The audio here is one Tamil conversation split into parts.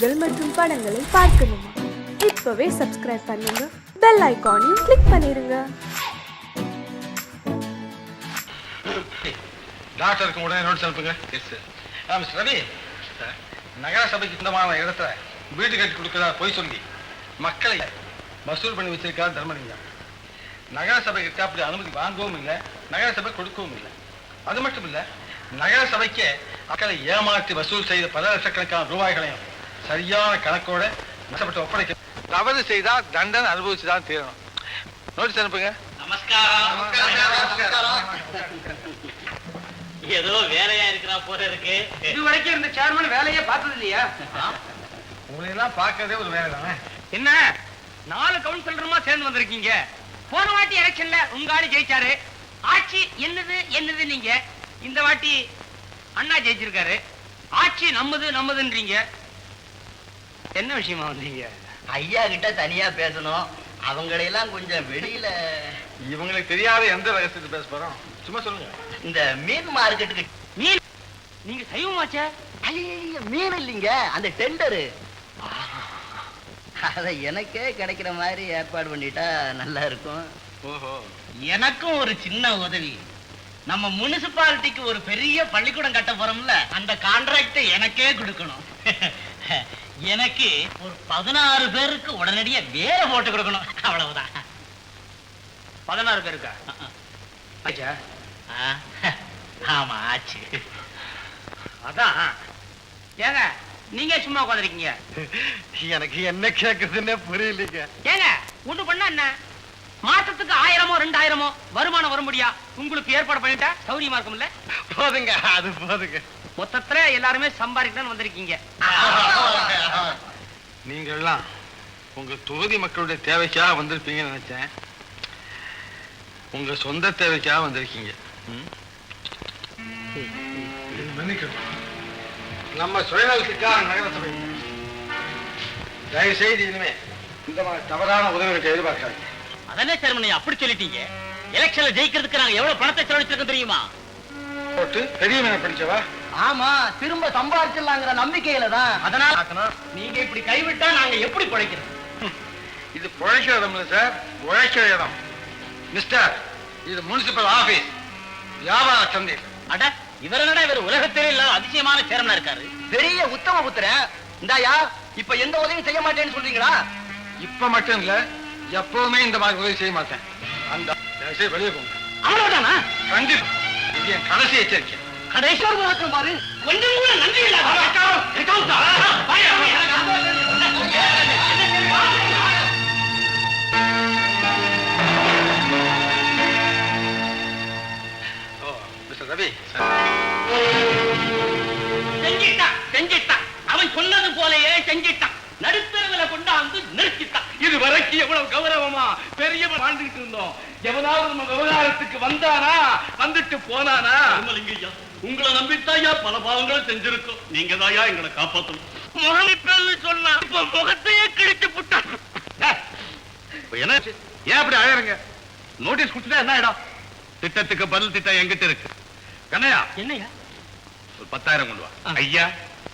நிகழ்ச்சிகள் மற்றும் படங்களை பார்க்கணுமா? இப்பவே சப்ஸ்கிரைப் பண்ணுங்க. பெல் ஐகானையும் கிளிக் பண்ணிருங்க. டாக்டருக்கு உடனே நோட்ஸ் அனுப்புங்க. Yes sir mister Ravi. நகர சபைக்கு சொந்தமான இடத்துல வீடு கட்டி கொடுக்குறதா பொய் சொல்லி மக்களை வசூல் பண்ணி வச்சிருக்காரு தர்மலிங்கம் நகர சபை கிட்ட அப்படி அனுமதி வாங்கவும் இல்லை நகர சபை கொடுக்கவும் இல்லை. அது மட்டும் இல்லை நகர சபைக்கு மக்களை ஏமாற்றி வசூல் செய்த பல லட்சக்கணக்கான ரூபாய்களையும் சரியான கணக்கோட நஷ்டப்பட்டு ஒப்படைக்க தவறு செய்தால் தண்டனை அனுபவிச்சு தான் தீரணும். நோட்டீஸ் அனுப்புங்க. ஏதோ வேலையா இருக்கிறா போல இருக்கு. இது வரைக்கும் இருந்த சேர்மன் வேலையே பார்த்தது இல்லையா உங்களை எல்லாம் பார்க்கறதே ஒரு வேலை தானே என்ன? நாலு கவுன்சிலருமா சேர்ந்து வந்திருக்கீங்க. போன வாட்டி எலெக்ஷன்ல உங்க ஆளு ஜெயிச்சாரு. ஆட்சி என்னது என்னது நீங்க? இந்த வாட்டி அண்ணா ஜெயிச்சிருக்காரு. ஆட்சி நம்மது நம்மதுன்றீங்க. என்ன விஷயமா வந்தீங்க? ஐயா கிட்ட தனியா பேசணும். அவங்களையெல்லாம் கொஞ்சம் வெளியில இவங்களுக்கு தெரியாத எந்த ரகசியத்தை பேச போறோம்? சும்மா சொல்லுங்க. இந்த மீன் மார்க்கெட்டுக்கு மீன்? நீங்க சைவமாச்சே? ஐய மீன் இல்லைங்க. அந்த டெண்டரு அத எனக்கே கிடைக்கிற மாதிரி ஏற்பாடு பண்ணிட்டா நல்லா இருக்கும். ஓஹோ. எனக்கும் ஒரு சின்ன உதவி. நம்ம முனிசிபாலிட்டிக்கு ஒரு பெரிய பள்ளிக்கூடம் கட்ட போறோம்ல அந்த கான்ட்ராக்ட் எனக்கே கொடுக்கணும். எனக்கு ஒரு பதினாறு பேருக்கு உடனடியா வேலை போட்டு கொடுக்கணும். அவ்வளவுதான். பதினாறு பேருக்கா? ஆச்சா? ஆமா ஆச்சு. அதான். ஏங்க நீங்க சும்மா உட்காந்துருக்கீங்க எனக்கு என்ன கேக்குதுன்னே புரியலைங்க. ஏங்க ஒண்ணு பண்ணா என்ன? மாசத்துக்கு ஆயிரமோ ரெண்டாயிரமோ வருமானம் வர முடியா? உங்களுக்கு ஏற்பாடு பண்ணிட்டா சௌரியமா இருக்கும்ல போதுங்க அது போதுங்க. மொத்தத்துல எல்லாருமே சம்பாதிக்கணும்னு வந்திருக்கீங்க. நீங்க எல்லாம் உங்க தொகுதி மக்களுடைய தேவைக்காக வந்திருப்பீங்கன்னு நினைச்சேன். உங்க சொந்த தேவைக்காக வந்திருக்கீங்க. நம்ம சுயநலத்துக்காக நகரசபை தயவு செய்து இனிமே இந்த மாதிரி தவறான உதவிகளுக்கு எதிர்பார்க்காதீங்க. அதனே சேர்மனை அப்படி சொல்லிட்டீங்க. எலெக்ஷன்ல ஜெயிக்கிறதுக்கு நாங்க எவ்வளவு பணத்தை செலவழிச்சிருக்கோம் தெரியுமா? போட்டு பெரிய மேன படிச்சவா? ஆமா திரும்ப சம்பாதிச்சிடலாங்கிற நம்பிக்கையில தான் அதனால நீங்க இப்படி கைவிட்டா நாங்க எப்படி பிழைக்கிறது? இது பிழைக்கிற இடம் இல்லை சார். உழைக்கிற இடம். மிஸ்டர் இது முனிசிபல் ஆபீஸ் வியாபார சந்தை. அட இவர் என்னடா இவர் உலகத்திலே இல்ல அதிசயமான சேர்மனா இருக்காரு? பெரிய உத்தம புத்திரன். இந்தாயா இப்ப எந்த உதவியும் செய்ய மாட்டேன்னு சொல்றீங்களா? இப்ப மட்டும் இல்ல எப்பவுமே இந்த மாதிரி உதவி செய்ய மாட்டேன். அந்த வெளியே போங்க. அவ்வளவுதானா? கண்டிப்பா. இது என் கடைசி எச்சரிக்கை. கடைசியோடு வழக்கம் பாரு கொஞ்சம் கூட நன்றி இல்ல ரவி செஞ்சிட்டான் செஞ்சிட்டான் அவன் சொன்னது போலயே செஞ்சிட்டான் நடுத்தரவுல கொண்டாந்து நிறுத்திட்டான் இது வரைக்கும் எவ்வளவு கௌரவமா பெரியவன் வாழ்ந்துகிட்டு இருந்தோம் எவனாவது நம்ம விவகாரத்துக்கு வந்தானா வந்துட்டு போனானா உங்களை நம்பித்தாயா பல பாவங்களும் செஞ்சிருக்கோம். நீங்க தாயா எங்களை காப்பாத்தணும். முகமிப்பல் சொன்னா இப்ப முகத்தையே கிழிச்சு புட்டான் என்ன? ஏன் அப்படி அழகுங்க நோட்டீஸ் கொடுத்துட்டா என்ன இடம் திட்டத்துக்கு பதில் திட்டம் எங்கிட்ட இருக்கு. கண்ணையா? என்னையா? ஒரு பத்தாயிரம் கொண்டு வா. ஐயா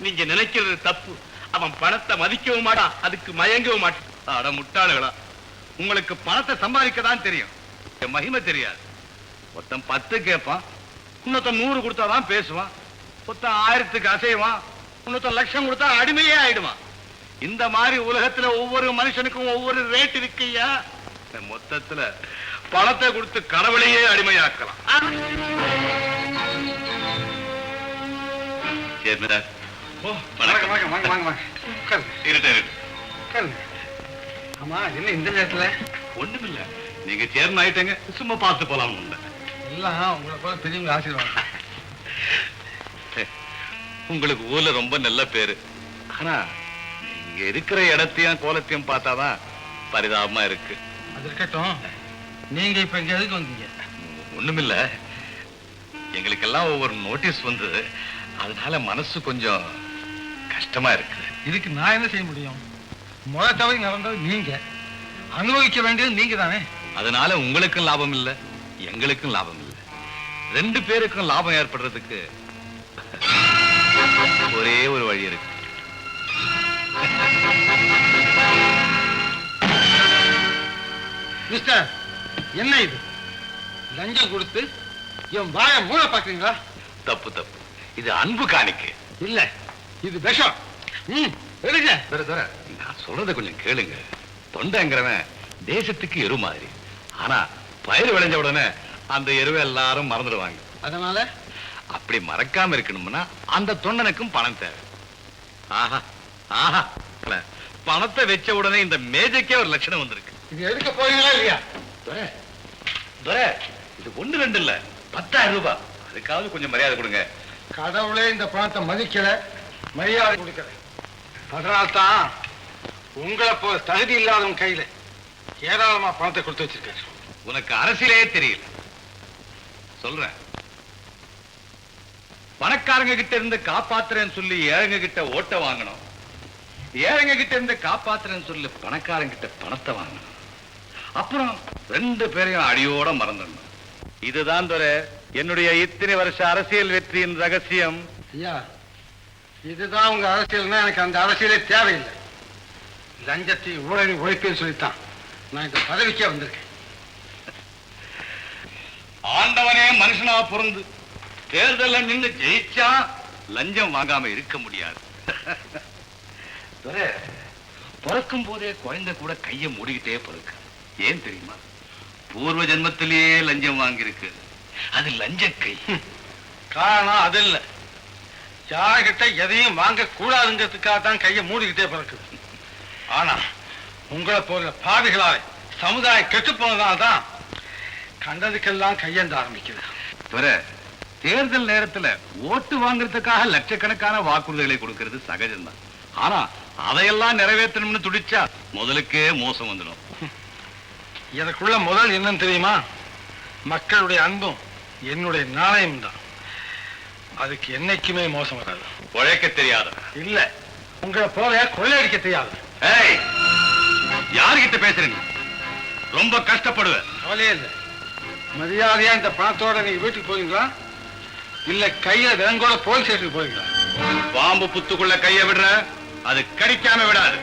நீங்க நினைக்கிறது தப்பு. அவன் பணத்தை மதிக்கவும் மாட்டான் அதுக்கு மயங்கவும் மாட்டான். அட முட்டாளுகளா. உங்களுக்கு பணத்தை சம்பாதிக்க தான் தெரியும் மகிமை தெரியாது. ஒருத்தன் பத்து கேட்பான் இன்னொருத்தன் நூறு கொடுத்தாதான் பேசுவான். ஒருத்தன் ஆயிரத்துக்கு அசைவான். இன்னொருத்தன் லட்சம் கொடுத்தா அடிமையே ஆயிடுவான். இந்த மாதிரி உலகத்துல ஒவ்வொரு மனுஷனுக்கும் ஒவ்வொரு ரேட் இருக்குய்யா? மொத்தத்துல பணத்தை கொடுத்து கடவுளையே அடிமையாக்கலாம். ஆமா என்ன இந்த நேரத்துல? ஒண்ணுமில்ல. நீங்க சேர்ந்து ஆயிட்டங்க. சும்மா பார்த்து போலாம் எல்லாம் உங்களை போல பெரியவங்க ஆசீர்வாதம். உங்களுக்கு ஊர்ல ரொம்ப நல்ல பேரு. ஆனா நீங்க இருக்கிற இடத்தையும் கோலத்தையும் பார்த்தாதான் பரிதாபமா இருக்கு. அது இருக்கட்டும். நீங்க இப்ப இங்க எதுக்கு வந்தீங்க? ஒண்ணுமில்ல. எங்களுக்கெல்லாம் ஒவ்வொரு நோட்டீஸ் வந்தது. அதனால மனசு கொஞ்சம் கஷ்டமா இருக்கு. இதுக்கு நான் என்ன செய்ய முடியும்? முத தவறி நடந்தது நீங்க. அனுபவிக்க வேண்டியது நீங்க தானே அதனால உங்களுக்கும் லாபம் இல்ல. எங்களுக்கும் லாபம் இல்லை. ரெண்டு பேருக்கும் லாபம் ஏற்படுறதுக்கு ஒரே ஒரு வழி இருக்கு. என்ன இது? லஞ்சம் கொடுத்து என் வாய மூட பாக்குறீங்களா தப்பு தப்பு. இது அன்பு காணிக்கு. இல்ல இது விஷம். ம் நான் சொல்றத கொஞ்சம் கேளுங்க. தொண்டைங்கிறவன் தேசத்துக்கு எரு மாதிரி ஆனா பயிர் விளைஞ்ச உடனே அந்த எருவை எல்லாரும் மறந்துடுவாங்க. அதனால? அப்படி மறக்காம இருக்கணும்னா அந்த தொண்டனுக்கும் பணம் தேவை. ஆஹா ஆஹா பணத்தை வச்ச உடனே இந்த மேஜைக்கே ஒரு லட்சணம் வந்திருக்கு. இது எடுக்க போறீங்களா இல்லையா? துரை, இது ஒண்ணு ரெண்டு இல்ல பத்தாயிரம் ரூபாய் அதுக்காவது கொஞ்சம் மரியாதை கொடுங்க. கடவுளே இந்த பணத்தை மதிக்கல மரியாதை கொடுக்கல. அதனால்தான் உங்களை போ தகுதி இல்லாதவன் கையில ஏராளமா பணத்தை கொடுத்து வச்சிருக்காரு. உனக்கு அரசியலே தெரியல. சொல்றேன். பணக்காரங்க கிட்ட இருந்து காப்பாத்துறேன்னு சொல்லி ஏழைங்க கிட்ட ஓட்ட வாங்கணும். ஏழைங்க கிட்ட இருந்து காப்பாத்துறேன்னு சொல்லி பணக்காரங்க கிட்ட பணத்தை வாங்கணும். அப்புறம் ரெண்டு பேரையும் அடியோட மறந்துடணும். இதுதான் துறை என்னுடைய இத்தனை வருஷ அரசியல் வெற்றியின் ரகசியம். ஐயா இதுதான் உங்க அரசியல்னா எனக்கு அந்த அரசியலே தேவையில்லை. லஞ்சத்தை ஊழலை ஒழிப்பேன்னு சொல்லித்தான். நான் இந்த பதவிக்கே வந்திருக்கேன். ஆண்டவனே மனுஷனா பிறந்து தேர்தல்ல நின்று ஜெயிச்சா லஞ்சம் வாங்காம இருக்க முடியாது. துரை, பிறக்கும் போதே குழந்தை கூட கைய மூடிக்கிட்டே பிறக்க. ஏன் தெரியுமா? பூர்வ ஜென்மத்திலேயே லஞ்சம் வாங்கியிருக்கு. அது லஞ்ச கை. காரணம் அது இல்ல. யார்கிட்ட எதையும் வாங்க கூடாதுங்கிறதுக்காக தான் கையை மூடிக்கிட்டே பிறக்குது ஆனா உங்களை போல பாவிகளால் சமுதாயம் கெட்டு போனதால்தான் கண்டதுக்கெல்லாம் கையெந்த ஆரம்பிக்குது. துரை, தேர்தல் நேரத்துல ஓட்டு வாங்குறதுக்காக லட்சக்கணக்கான வாக்குறுதிகளை கொடுக்கிறது சகஜம்தான். ஆனா அதையெல்லாம் நிறைவேற்றணும்னு துடிச்சா முதலுக்கே மோசம் வந்துடும். எனக்குள்ள முதல் என்னன்னு தெரியுமா? மக்களுடைய அன்பும் என்னுடைய நாணயம் தான். அதுக்கு என்னைக்குமே மோசம் வராது. உழைக்க தெரியாத. இல்ல உங்களை போல கொள்ளையடிக்க தெரியாது. ஏய் யார்கிட்ட பேசுறீங்க? ரொம்ப கஷ்டப்படுவ கவலையே இல்லை. மரியாதையா இந்த பணத்தோட நீங்க வீட்டுக்கு போவீங்களா? இல்ல கையில விலங்கோட போலீஸ் ஸ்டேஷனுக்கு போவீங்களா? பாம்பு புத்துக்குள்ள கைய விடுற அது கடிக்காம விடாது.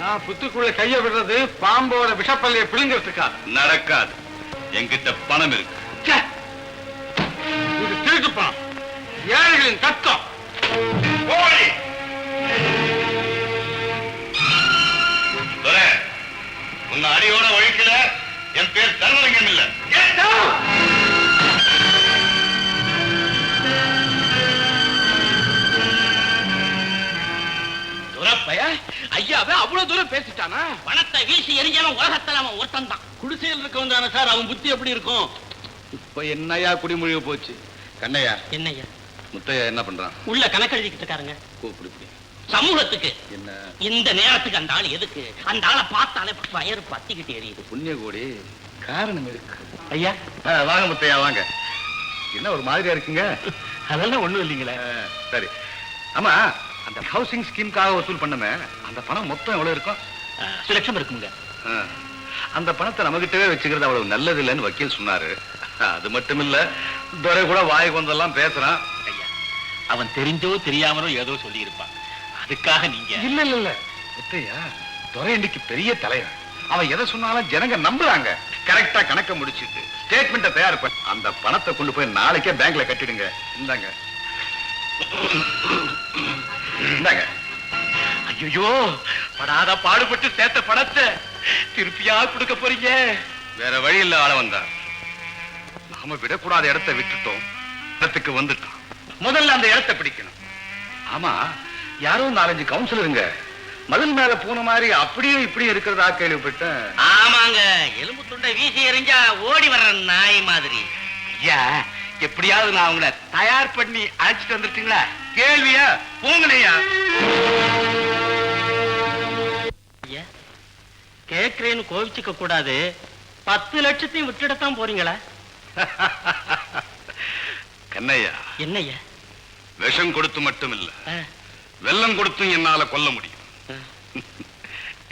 நான் புத்துக்குள்ள கைய விடுறது பாம்போட விஷப்பள்ளியை பிடுங்கிறதுக்காக. நடக்காது. என்கிட்ட பணம் இருக்கு! இது திருட்டு பணம். ஏழைகளின் போடி! துரை, உன்னை அடியோட ஒழிக்கல என் பேர் தர்மலிங்கம் இல்ல. ஐயாவே அவ்வளவு தூரம் பேசிட்டானா? பணத்தை வீசி எரிஞ்சவன் உலகத்துல அவன் ஒருத்தன் தான் குடிசையில் இருக்கவன் தானே சார் அவன் புத்தி எப்படி இருக்கும்? இப்ப என்னையா குடிமொழிவு போச்சு? கண்ணையா? என்னய்யா முத்தையா என்ன பண்றான்? உள்ள கணக்கு எழுதிக்கிட்டு இருக்காருங்க கூப்பிடு இப்படி. சமூகத்துக்கு. என்ன? இந்த நேரத்துக்கு அந்த ஆள் எதுக்கு? அந்த ஆளை பார்த்தாலே வயறு பத்திக்கிட்டு எரியுது. புண்ணிய கோடி காரணம் இருக்கு. ஐயா? வாங்க முத்தையா வாங்க. என்ன ஒரு மாதிரியா இருக்குங்க? அதெல்லாம் ஒண்ணும் இல்லைங்களே. சரி. ஆமா அந்த ஹவுசிங் ஸ்கீம்காக வசூல் பண்ணமே அந்த பணம் மொத்தம் எவ்வளவு இருக்கும்? அஞ்சு லட்சம் இருக்குங்க. அந்த பணத்தை நம்மகிட்டவே வச்சுக்கிறது அவ்வளவு நல்லது இல்லைன்னு வக்கீல் சொன்னாரு. அது மட்டும் இல்ல துரை கூட வாய் வந்தெல்லாம் பேசுறான். ஐயா அவன் தெரிஞ்சோ தெரியாமலோ ஏதோ சொல்லி இருப்பான் அதுக்காக நீங்க இல்ல இல்ல இல்ல. முத்தையா துரை இன்னைக்கு பெரிய தலைவன். அவன் எதை சொன்னாலும் ஜனங்க நம்புறாங்க. கரெக்டா கணக்க முடிச்சிட்டு ஸ்டேட்மெண்ட்டை தயார் பண்ண. அந்த பணத்தை கொண்டு போய் நாளைக்கே பேங்க்ல கட்டிடுங்க. இந்தாங்க. இந்தாங்க. ஐயோ படாத பாடுபட்டு சேர்த்த பணத்தை திருப்பியா கொடுக்க போறீங்க? வேற வழி இல்ல ஆள வந்தார் நாம விடக்கூடாத இடத்தை விட்டுட்டோம். இடத்துக்கு வந்துட்டோம் முதல்ல அந்த இடத்தை பிடிக்கணும். ஆமா யாரோ நாலஞ்சு கவுன்சிலருங்க மதில் மேல போன மாதிரி அப்படியே இப்படி இருக்கிறதா கேள்விப்பட்டேன். ஆமாங்க எலும்பு துண்டை வீசி எறிஞ்சா ஓடி வர்ற நாய் மாதிரி. ஐயா எப்படியாவது நான் உங்களை தயார் பண்ணி அழைச்சிட்டு வந்துருக்கீங்களா கேள்வியா போங்களையா கேக்குறேன்னு கோவிச்சுக்க கூடாது. பத்து லட்சத்தையும் விட்டுடத்தான் போறீங்களா? கண்ணையா? என்னய்யா? விஷம் கொடுத்து மட்டும் இல்ல வெள்ளம் கொடுத்தும் என்னால கொல்ல முடியும்.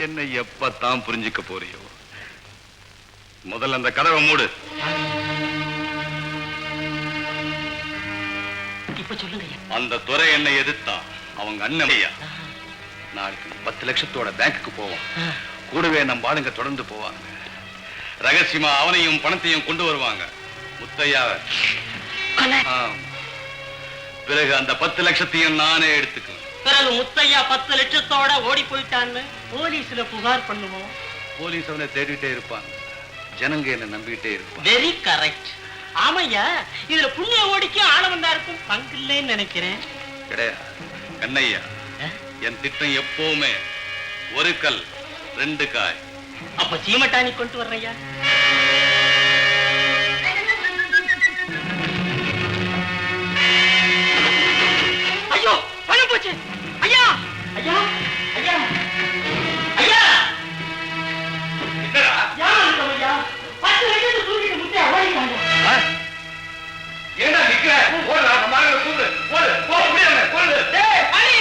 என்னை எப்பத்தான் புரிஞ்சுக்க போறியோ? முதல்ல அந்த கதவை மூடு. அந்த துறை என்னை எதிர்த்தான் அவங்க அண்ணன் ஐயா. நாளைக்கு பத்து லட்சத்தோட பேங்க்குக்கு போவோம். கூடவே நம்ம ஆளுங்க தொடர்ந்து போவாங்க. ரகசியமா அவனையும் பணத்தையும் கொண்டு வருவாங்க. முத்தையாவை. பிறகு அந்த பத்து லட்சத்தையும் நானே எடுத்துக்குவேன். பிறகு முத்தையா பத்து லட்சத்தோட ஓடி போயிட்டான்னு போலீஸ்ல புகார் பண்ணுவோம். போலீஸ் அவனை தேடிட்டே இருப்பான். ஜனங்க என்ன நம்பிட்டே இருப்பான். வெரி கரெக்ட் ஆமையா இதுல புண்ணிய ஓடிக்கும் ஆளவந்தாருக்கும் பங்கு இல்லைன்னு நினைக்கிறேன். கிடையாது கண்ணையா? என் திட்டம் எப்பவுமே ஒரு கல் ரெண்டு காய். அப்ப சீமட்டாணி கொண்டு வர்றையா ஐயோ பணம் போச்சு. ஐயா! ஐயா! ஐயா! ஐயா! யார் இருக்கோம் ஐயா? பத்து லட்சத்தை தூக்கிட்டு முட்டையா ஓடிட்டாங்க ஏண்டா நிக்கிற? ஓடுறா மரங்களை கூடு ஓடு போ முடியாம டேய் அலி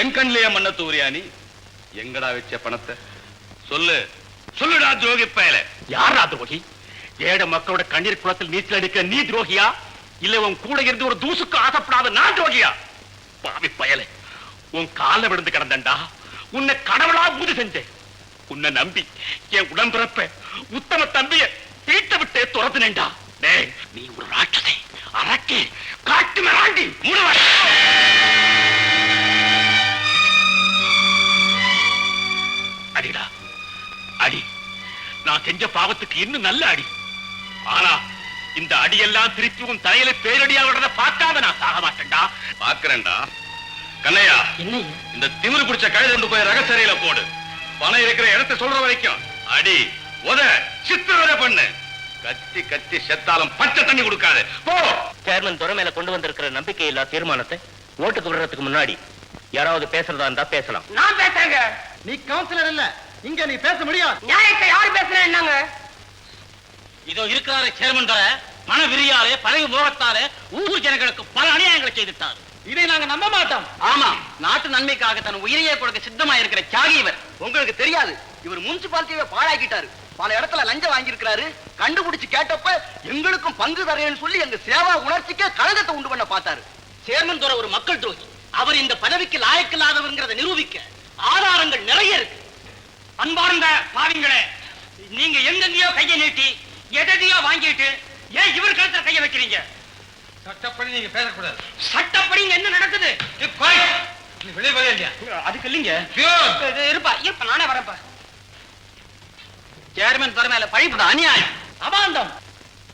என் கண்ணிலேயே மண்ண தூரியா நீ எங்கடா வச்ச பணத்தை? சொல்லு. சொல்லுடா துரோகி பயல. யாரா துரோகி? ஏட மக்களோட கண்ணீர் குளத்தில் நீச்சல் அடிக்க நீ துரோகியா? இல்ல உன் கூட இருந்து ஒரு தூசுக்கு ஆசைப்படாத நான் துரோகியா? பாவி பயல உன் கால விழுந்து கிடந்தண்டா உன்னை கடவுளா பூஜை செஞ்சேன். உன்னை நம்பி என் உடம்பிறப்ப உத்தம தம்பிய வீட்டை விட்டே துரத்துனேன்டா. டேய் நீ ஒரு ராட்சதை அரக்கே காட்டு மிராண்டி மூடுவ நான் செஞ்ச பாவத்துக்கு இன்னும் நல்ல அடி. ஆனா இந்த அடியெல்லாம் திருப்பி உன் தலையில பேரடியா விடுறத பார்க்காம நான் சாக மாட்டேன்டா. பாக்குறேன்டா கண்ணையா என்னையா? இந்த திமிரு பிடிச்ச கழுதை கொண்டு போய் ரகசரியில போடு. பணம் இருக்கிற இடத்தை சொல்ற வரைக்கும். அடி உத சித்திரவதை பண்ணு. கத்தி கத்தி செத்தாலும் பச்சை தண்ணி கொடுக்காது. போ! சேர்மன் துறை மேல கொண்டு வந்திருக்கிற நம்பிக்கை இல்லா தீர்மானத்தை ஓட்டுக்கு விடுறதுக்கு முன்னாடி யாராவது பேசுறதா இருந்தா பேசலாம். நான் பேசுறேங்க. நீ கவுன்சிலர் இல்ல இங்க நீ பேச முடியாது. நியாயத்தை யார் பேசுறேன் என்னங்க? இதோ இருக்கிறாரே சேர்மன் தர மன விரியாலே பழகு மோகத்தாலே ஊர் ஜனங்களுக்கு பல அநியாயங்களை செய்துட்டார். இதை நாங்க நம்ப மாட்டோம். ஆமா நாட்டு நன்மைக்காக தன் உயிரையே கொடுக்க சித்தமா இருக்கிற தியாகி இவர் உங்களுக்கு தெரியாது இவர் முனிசிபாலிட்டியை பாழாக்கிட்டாரு. பல இடத்துல லஞ்சம் வாங்கியிருக்கிறாரு கண்டுபிடிச்சு கேட்டப்ப எங்களுக்கும் பங்கு தரேன்னு சொல்லி எங்க சேவா உணர்ச்சிக்கே கழகத்தை உண்டு பண்ண பார்த்தாரு. சேர்மன் துறை ஒரு மக்கள் துரோகி. அவர் இந்த பதவிக்கு லாயக்கில்லாதவர்ங்கிறத நிரூபிக்க ஆதாரங்கள் நிறைய இருக்கு. அன்பார்ந்த பாவிங்களே நீங்க எங்கெங்கயோ கையை நீட்டி எதையோ வாங்கிட்டு ஏன் இவர் கழுத்துல கையை வைக்கிறீங்க? சட்டப்படி நீங்க பேசக்கூடாது. சட்டப்படி இங்க என்ன நடக்குது? வெளியே வரையா இல்லையா? அதுக்கு இல்லைங்க. இருப்பா இருப்பா நானே வரப்பா சேர்மன் துறை மேல பழிப்பது? அநியாயம். அபாந்தம்.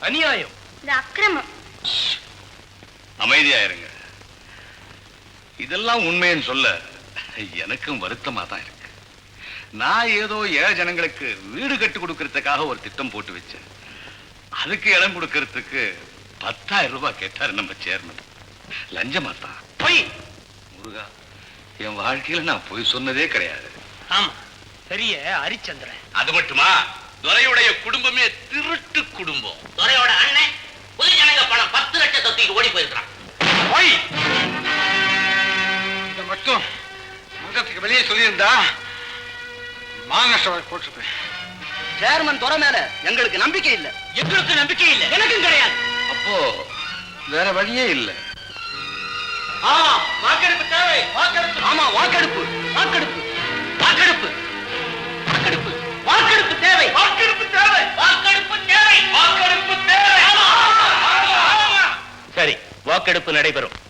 அநியாயம். இது அக்கிரமம். அமைதியா இருங்க இதெல்லாம் உண்மைன்னு சொல்ல எனக்கும் வருத்தமா தான் இருக்கு. நான் ஏதோ ஏழை ஜனங்களுக்கு வீடு கட்டி கொடுக்கறதுக்காக ஒரு திட்டம் போட்டு வச்சேன். அதுக்கு இடம் கொடுக்கறதுக்கு பத்தாயிரம் ரூபாய் கேட்டாரு நம்ம சேர்மன் லஞ்சமா தான் பொய்! முருகா என் வாழ்க்கையில நான் போய் சொன்னதே கிடையாது. ஆமா பெரிய ஹரிச்சந்திரன் அது மட்டுமா? துரையுடைய குடும்பமே திருட்டு குடும்பம். துறையோட அண்ணன் புது ஜனங்க பணம் பத்து லட்சத்தை தூக்கி ஓடி போயிருக்கிறான். போய்! இதை மட்டும் மன்றத்துக்கு வெளியே சொல்லியிருந்தா மகாராஷ்டிரா போட்டிருப்பேன். சேர்மன் துறை மேல எங்களுக்கு நம்பிக்கை இல்ல. எங்களுக்கு நம்பிக்கை இல்ல. எனக்கும் கிடையாது. அப்போ வேற வழியே இல்ல. வாக்கெடுப்பு தேவை. வாக்கெடுப்பு. ஆமா வாக்கெடுப்பு. வாக்கெடுப்பு. வாக்கெடுப்பு. வாக்கெடுப்பு. வாக்கெடுப்பு தேவை. வாக்கெடுப்பு தேவை. வாக்கெடுப்பு தேவை. வாக்கெடுப்பு தேவை. சரி வாக்கெடுப்பு நடைபெறும்.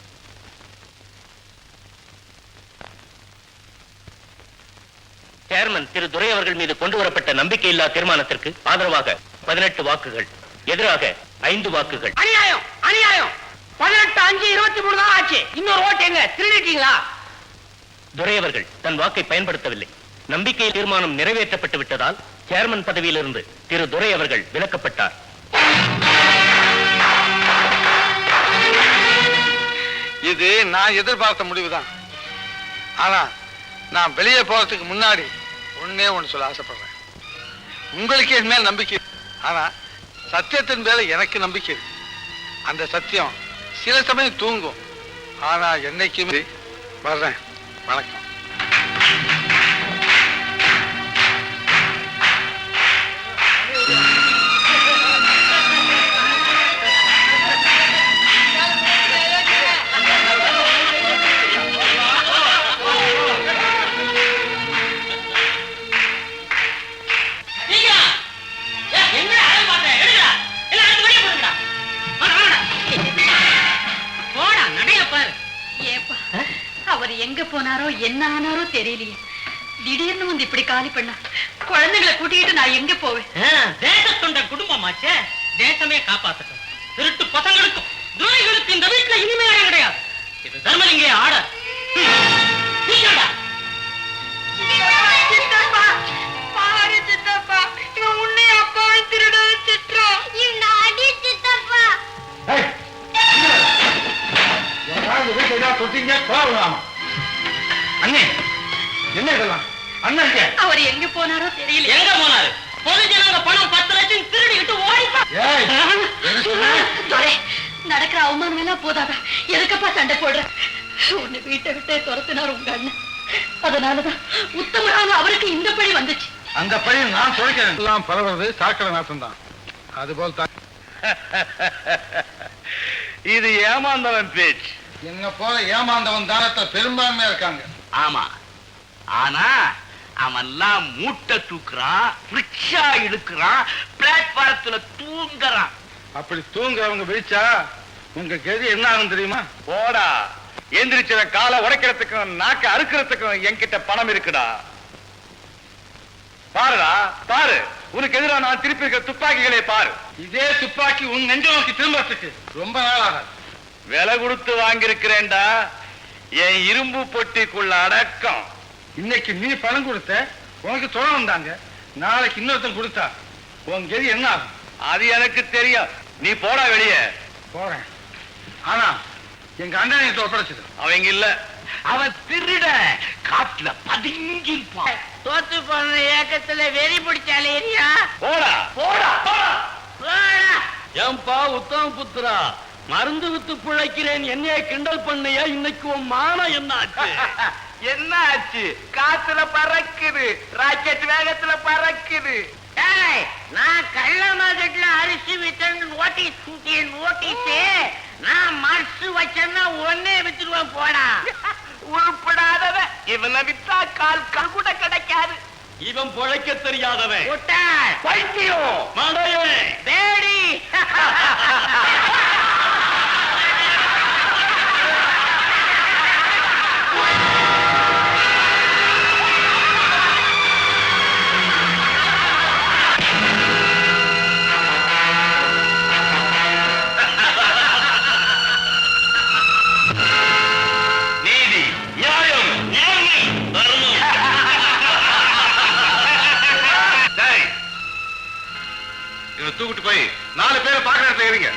சேர்மன் திரு துரை அவர்கள் மீது கொண்டு வரப்பட்ட நம்பிக்கையில்லா தீர்மானத்திற்கு ஆதரவாக பதினெட்டு வாக்குகள் எதிராக ஐந்து வாக்குகள். அநியாயம் அநியாயம். பதினெட்டு அஞ்சு இருபத்தி மூணு தான் ஆச்சு. இன்னொரு ஓட்டு எங்க? திருடிட்டீங்களா? துரை அவர்கள் தன் வாக்கை பயன்படுத்தவில்லை. நம்பிக்கை தீர்மானம் நிறைவேற்றப்பட்டு விட்டதால் சேர்மன் பதவியிலிருந்து திரு துரை அவர்கள் விலக்கப்பட்டார். இது நான் எதிர்பார்த்த முடிவுதான். ஆனா நான் வெளியே போறதுக்கு முன்னாடி ஒண்ணே ஒன்று சொல்ல ஆசைப்படுறேன். உங்களுக்கு என் மேல் நம்பிக்கை ஆனால் சத்தியத்தின் மேலே எனக்கு நம்பிக்கை இருக்கு. அந்த சத்தியம் சில சமயம் தூங்கும். ஆனால் என்னைக்குமே வர்றேன். வணக்கம். காப்பாத்தட்டும். திருட்டு பசங்களுக்கும் துரைகளுக்கு இந்த வீட்டுல இனிமே இடம் கிடையாது. இது தர்மலிங்கே என்ன அண்ணன் அவர் எங்க போனாரோ தெரியல. எங்க போனாரு? பொது ஜனங்க பணம் பத்து லட்சம் திருடிக்கிட்டு ஓடிப்பா துரை, நடக்கிற அவமானம் எல்லாம் போதாதா? எதுக்கப்பா சண்டை போடுற? உன்னை வீட்டை விட்டே துரத்தினார் உங்க அண்ணன். அதனாலதான் உத்தமரான அவருக்கு இந்த பழி வந்துச்சு. அந்த பையன் நான் சொல்லிக்கிறேன் எல்லாம் பரவுறது சாக்கடை நாட்டம் தான் அதுபோல் தான். இது ஏமாந்தவன் பேச்சு. என்ன போல ஏமாந்தவன் தானத்தை பெரும்பான்மையா இருக்காங்க. ஆமா. ஆனா அவன்லாம் மூட்டை தூக்குறான் ரிக்ஷா இழுக்கிறான் பிளாட்பாரத்துல தூங்குறான். அப்படி தூங்குறவங்க விழிச்சா உங்க கெதி என்ன ஆகும் தெரியுமா? போடா. எந்திரிச்சவன் காலை உடைக்கிறதுக்கும் நாக்க அறுக்கிறதுக்கும் என்கிட்ட பணம் இருக்குடா. பாருடா பாரு. உனக்கு எதிரா நான் திருப்பி இருக்கிற துப்பாக்கிகளை பாரு. இதே துப்பாக்கி உன் நெஞ்ச நோக்கி திரும்பறதுக்கு ரொம்ப நாள் ஆகாது விலை கொடுத்து வாங்கியிருக்கிறேன்டா. என் இரும்பு பொட்டிக்குள்ள அடக்கம். இன்னைக்கு நீ பணம் கொடுத்த உனக்கு துணை வந்தாங்க. நாளைக்கு இன்னொருத்தன் கொடுத்தா உன் கெதி என்ன ஆகும்? அது எனக்கு தெரியும். நீ போடா வெளியே. போறேன். ஆனா எங்க அண்ணன் ஒப்படைச்சது அவங்க இல்ல. அவன் திருட. காட்டுல பதுங்கிருப்பான் தோத்து போன ஏக்கத்துல வெறி பிடிச்சாலே ஏரியா போடா. போடா. போடா. ஏன்பா உத்தம புத்திரா? மருந்து வித்து பிழைக்கிறேன். என்னைய கிண்டல் பண்ணியா? இன்னைக்கு உன் மானம் என்ன ஆச்சு என்ன ஆச்சு காத்துல பறக்குது. ராக்கெட் வேகத்துல பறக்குது. ஏய், நான் கள்ள மார்க்கெட்ல அரிசி வித்தேன்னு நோட்டீஸ் கூட்டிய நோட்டீஸ். நான் மர்சு வச்சேன்னா ஒன்னே வித்துருவேன் போடா. உருப்படாதவன் இவனை வித்தா கால் கால் கூட கிடைக்காது. இவன் பிழைக்க தெரியாதவன். பைத்தியம் மடையன். பேடி தூக்கிட்டு போய் நாலு பேரை பார்க்குற இடத்துல இருங்க.